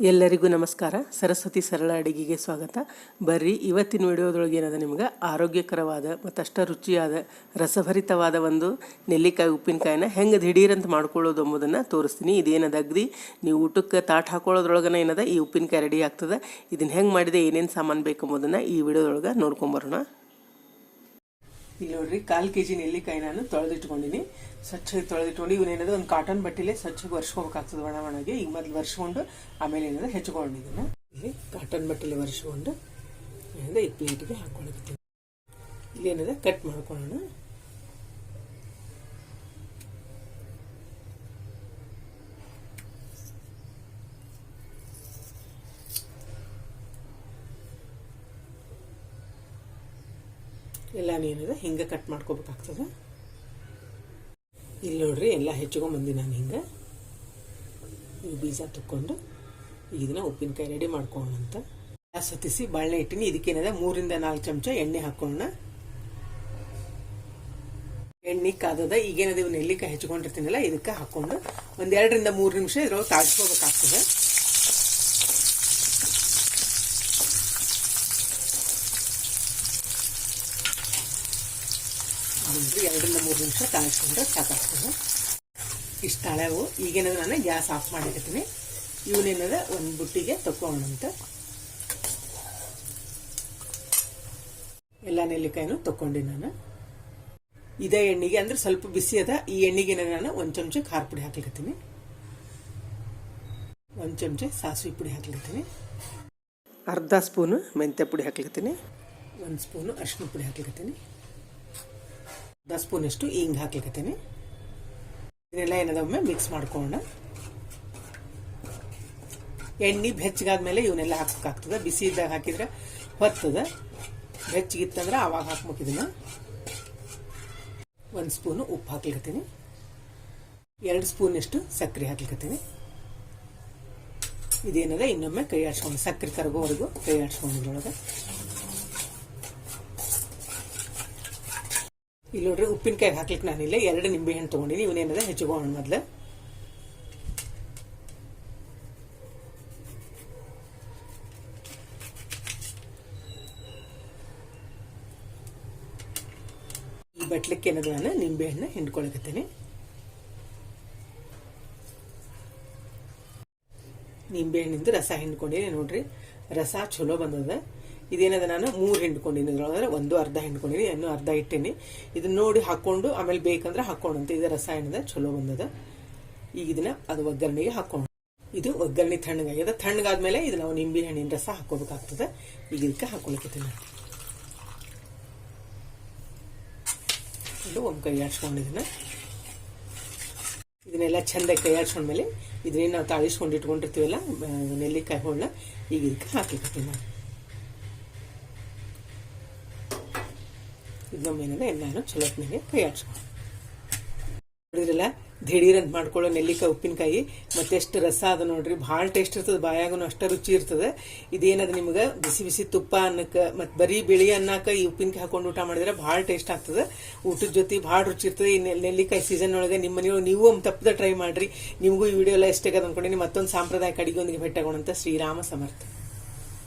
ಎಲ್ಲರಿಗೂ ನಮಸ್ಕಾರ. ಸರಸ್ವತಿ ಸರಳ ಅಡಿಗೆಗೆ ಸ್ವಾಗತ. ಬರ್ರಿ, ಇವತ್ತಿನ ವಿಡಿಯೋದೊಳಗೆ ಏನದ ನಿಮ್ಗೆ? ಆರೋಗ್ಯಕರವಾದ ಮತ್ತು ಅಷ್ಟ ರುಚಿಯಾದ, ರಸಭರಿತವಾದ ಒಂದು ನೆಲ್ಲಿಕಾಯಿ ಉಪ್ಪಿನಕಾಯಿನ ಹೆಂಗೆ ದಿಢೀರಂತ ಮಾಡ್ಕೊಳ್ಳೋದು ಎಂಬುದನ್ನು ತೋರಿಸ್ತೀನಿ. ಇದೇನದ ಅಗ್ದಿ? ನೀವು ಊಟಕ್ಕೆ ತಾಟ್ ಹಾಕೊಳ್ಳೋದ್ರೊಳಗನ ಏನದ? ಈ ಉಪ್ಪಿನಕಾಯಿ ರೆಡಿ ಆಗ್ತದೆ. ಇದನ್ನು ಹೆಂಗೆ ಮಾಡಿದೆ? ಏನೇನು ಸಾಮಾನು ಬೇಕು ಎಂಬುದನ್ನು ಈ ವಿಡಿಯೋದೊಳಗೆ ನೋಡ್ಕೊಂಬರೋಣ ಇಲ್ಲಿ ನೋಡ್ರಿ, ಕಾಲು ಕೆ ಜಿ ನೆಲ್ಲಿಕಾಯಿ ನಾನು ತೊಳೆದಿಟ್ಕೊಂಡಿನಿ. ಸ್ವಚ್ಛ ತೊಳೆದಿಟ್ಕೊಂಡು ಇವನೇನದ ಒಂದು ಕಾಟನ್ ಬಟ್ಟೆಲೆ ಸ್ವಚ್ಛಗೆ ಒರೆಸ್ಕೋಬೇಕಾಗ್ತದೆ ಒಣ ಒಣಗೆ. ಈಗ ಮೊದ್ಲು ವರ್ಷಕೊಂಡು ಆಮೇಲೆ ಏನದ ಹೆಚ್ಕೊಂಡಿದ್ದೀನಿ ಇಲ್ಲಿ ಕಾಟನ್ ಬಟ್ಟೆಲೆ ವರ್ಷಕೊಂಡು ಏನದ ಈ ಪ್ಲೇಟ್ಗೆ ಹಾಕೊಂಡಿರ್ತೀನಿ ಇಲ್ಲಿ ಏನದ ಕಟ್ ಮಾಡ್ಕೊಳ್ಳೋಣ. ಎಲ್ಲ ನೀನದ ಹಿಂಗೆ ಕಟ್ ಮಾಡ್ಕೋಬೇಕಾಗ್ತದೆ. ಇಲ್ಲಿ ನೋಡ್ರಿ, ಎಲ್ಲ ಹೆಚ್ಚಿಕೊಂಬಂದಿ ನಾನು ಹಿಂಗೆ. ಈ ಬೀಜ ತಕ್ಕೊಂಡು ಇದನ್ನ ಉಪ್ಪಿನಕಾಯಿ ರೆಡಿ ಮಾಡ್ಕೊಳ್ಳೋಣಂತ ಸತಿಸಿ ಬಾಳೆ ಇಟ್ಟಿನಿ. ಇದಕ್ಕೇನದ ಮೂರಿಂದ ನಾಲ್ಕು ಚಮಚ ಎಣ್ಣೆ ಹಾಕೋಣ ಎಣ್ಣೆ ಕಾದದ, ಈಗೇನದ ಇವು ನೆಲ್ಲಿಕಾಯಿ ಹೆಚ್ಕೊಂಡಿರ್ತೀನಲ್ಲ ಇದಕ್ಕೆ ಹಾಕೊಂಡು ಒಂದೆರಡರಿಂದ ಮೂರು ನಿಮಿಷ ಇದ್ರೊಳಗೆ ತಾಳ್ಸ್ಕೋಬೇಕಾಗ್ತದೆ. ನೋಡ್ರಿ ಎರಡರಿಂದ ಮೂರು ನಿಮಿಷ ತಾಳಿಸ್ಕೊಂಡ್ರೆ ಸಾಕಾಗ್ತದೆ. ಇಷ್ಟು ಹಳೆವು. ಈಗೇನಾದ್ರು ನಾನು ಗ್ಯಾಸ್ ಆಫ್ ಮಾಡಿರ್ತೀನಿ. ಇವನೇನದ ಒಂದು ಬುಟ್ಟಿಗೆ ತಕ್ಕೊಳ್ಳೋಣಂತ ಎಲ್ಲ ನೆಲ್ಲಿಕಾಯಿನೂ ತಕ್ಕೊಂಡೆ ನಾನು. ಇದೇ ಎಣ್ಣೆಗೆ, ಅಂದ್ರೆ ಸ್ವಲ್ಪ ಬಿಸಿ ಅದ. ಈ ಎಣ್ಣೆಗೆ ನಾನು ಒಂದು ಚಮಚ ಖಾರ ಪುಡಿ ಹಾಕ್ಲಿಕತ್ತೀನಿ. ಒಂದು ಚಮಚ ಸಾಸಿವೆ ಪುಡಿ ಹಾಕ್ಲಿಕತ್ತೀನಿ. ಅರ್ಧ ಸ್ಪೂನು ಮೆಂತ್ಯ ಪುಡಿ ಹಾಕ್ಲಿಕತ್ತೀನಿ. ಒಂದು ಸ್ಪೂನು ಅರಿಶಿನ ಪುಡಿ ಹಾಕ್ಲಿಕತ್ತೀನಿ. ಅರ್ಧ ಸ್ಪೂನಷ್ಟು ಹಿಂಗ್ ಹಾಕ್ಲಿಕತ್ತೀನಿ. ಇದನ್ನೆಲ್ಲ ಏನದೊಮ್ಮೆ ಮಿಕ್ಸ್ ಮಾಡ್ಕೊಳ್ಳೋಣ. ಎಣ್ಣೆ ಬೆಚ್ಚಗಾದ್ಮೇಲೆ ಇವನ್ನೆಲ್ಲ ಹಾಕಬೇಕಾಗ್ತದೆ. ಬಿಸಿ ಇದ್ದಾಗ ಹಾಕಿದ್ರೆ ಹೊತ್ತದ. ಬೆಚ್ಚಗಿತ್ತಂದ್ರೆ ಅವಾಗ ಹಾಕ್ಬೇಕು ಇದನ್ನ. ಒಂದು ಸ್ಪೂನು ಉಪ್ಪು ಹಾಕ್ಲಿಕತ್ತೀನಿ. ಎರಡು ಸ್ಪೂನಷ್ಟು ಸಕ್ಕರೆ ಹಾಕ್ಲಿಕತ್ತೀನಿ. ಇದೇನದ, ಇನ್ನೊಮ್ಮೆ ಕೈ ಆಡ್ಸ್ಕೊಂಡು ಸಕ್ಕರೆ ಕರಗೋವರೆಗೂ ಕೈ ಆಡ್ಸ್ಕೊಂಡಿದ್ರೊಳಗೆ ಇಲ್ಲಿ ನೋಡ್ರಿ, ಉಪ್ಪಿನಕಾಯಿ ಹಾಕ್ಲಿಕ್ಕೆ ನಾನಿಲ್ಲ ಎರಡು ನಿಂಬೆ ಹಣ್ಣು ತೊಗೊಂಡಿನಿ ಇವನೇನದ ಹೆಚ್ಚಿಗೋಣ ಮೊದ್ಲು. ಈ ಬಟ್ಲಕ್ಕೆ ಏನದು ನಾನು ನಿಂಬೆ ಹಣ್ಣು ಹಿಂಡ್ಕೊಳಕತ್ತೀನಿ. ನಿಂಬೆ ಹಣ್ಣಿಂದ ರಸ ಹಿಂಡ್ಕೊಂಡಿನಿ ನೋಡ್ರಿ. ರಸ ಚಲೋ ಬಂದದ. ಇದೇನದ ನಾನು? ಮೂರು ಹಿಂಡ್ಕೊಂಡಿನಿ. ಇದ್ರೊಳಗೆ ಒಂದು ಅರ್ಧ ಹಿಂಡ್ಕೊಂಡಿನಿ, ಇನ್ನು ಅರ್ಧ ಇಟ್ಟೀನಿ. ಇದನ್ನ ನೋಡಿ ಹಾಕೊಂಡು, ಆಮೇಲೆ ಬೇಕಂದ್ರೆ ಹಾಕೊಂಡಂತ ಇದು ರಸಾಯನದ ಚಲೋ ಬಂದದ. ಈಗ ಇದನ್ನ ಅದು ಒಗ್ಗರಣೆಗೆ ಹಾಕೊಂಡು ಇದು ಒಗ್ಗರಣೆ ತಣ್ಣಗಾಗ್ಯದ ತಣ್ಣಗಾದ್ಮೇಲೆ ಇದು ನಾವು ನಿಂಬೆ ಹಣ್ಣಿನ ರಸ ಹಾಕೋಬೇಕಾಗ್ತದೆ. ಈಗ ಇದಕ್ಕೆ ಹಾಕೊಳಕತ್ತೀನಿ ಇದು ಒಂದು ಕೈ ಆಡ್ಸ್ಕೊಂಡಿದ್ದೀನಿ ಇದನ್ನೆಲ್ಲ ಚಂದ ಕೈ ಆಡ್ಸ್ಕೊಂಡ್ಮೇಲೆ ಇದನ್ನೇನು ನಾವು ತಾಳಿಸ್ಕೊಂಡು ಇಟ್ಕೊಂಡಿರ್ತೀವಲ್ಲ ನೆಲ್ಲಿಕಾಯಿ ಹೋಳನ್ನ ಈಗ ಇದಕ್ಕೆ ಹಾಕ್ಲಿಕ್ಕೆ ನಾನು ಇದೊಮ್ಮೇನದ ಎಲ್ಲಾನು ಚಲೋತ್ನಾಗೆ ಕೈ ಆಡ್ಸ್ಕೊಂಡು ನೋಡಿದ್ರಲ್ಲ ಅಂತ ಮಾಡ್ಕೊಳ್ಳೋ ನೆಲ್ಲಿಕಾಯಿ, ಉಪ್ಪಿನಕಾಯಿ, ಮತ್ತೆ ಎಷ್ಟು ರಸ ಅದ ನೋಡ್ರಿ, ಭಾಳ ಟೇಸ್ಟ್ ಇರ್ತದೆ ಬಾಯಾಗೂ ಅಷ್ಟ ರುಚಿ ಇರ್ತದೆ. ಇದೇನದ ನಿಮ್ಗೆ ಬಿಸಿ ಬಿಸಿ ತುಪ್ಪ ಅನ್ನಕ್ಕೆ ಮತ್ತೆ ಬರೀ ಬಿಳಿ ಅನ್ನಕ್ಕೆ ಈ ಉಪ್ಪಿನಕಾಯಿ ಹಾಕೊಂಡು ಊಟ ಮಾಡಿದ್ರೆ ಭಾಳ ಟೇಸ್ಟ್ ಆಗ್ತದೆ. ಊಟದ ಜೊತೆ ಭಾಳ ರುಚಿ ಇರ್ತದೆ. ಈ ನೆಲ್ಲಿಕಾಯಿ ಸೀಸನ್ ಒಳಗೆ ನಿಮ್ಮ ಮನೆಯೊಳಗೆ ನೀವು ಒಂದು ತಪ್ಪದ ಟ್ರೈ ಮಾಡ್ರಿ. ನಿಮಗೂ ಈ ವಿಡಿಯೋ ಎಲ್ಲ ಎಷ್ಟಾಗದ ಅನ್ಕೊಂಡಿನಿ. ಮತ್ತೊಂದು ಸಾಂಪ್ರದಾಯಿಕ ಅಡಿಗೆ ಒಂದಿಗೆ ಭೇಟಿಯಾಗೋಣಂತ ಶ್ರೀರಾಮ ಸಮರ್ಥ.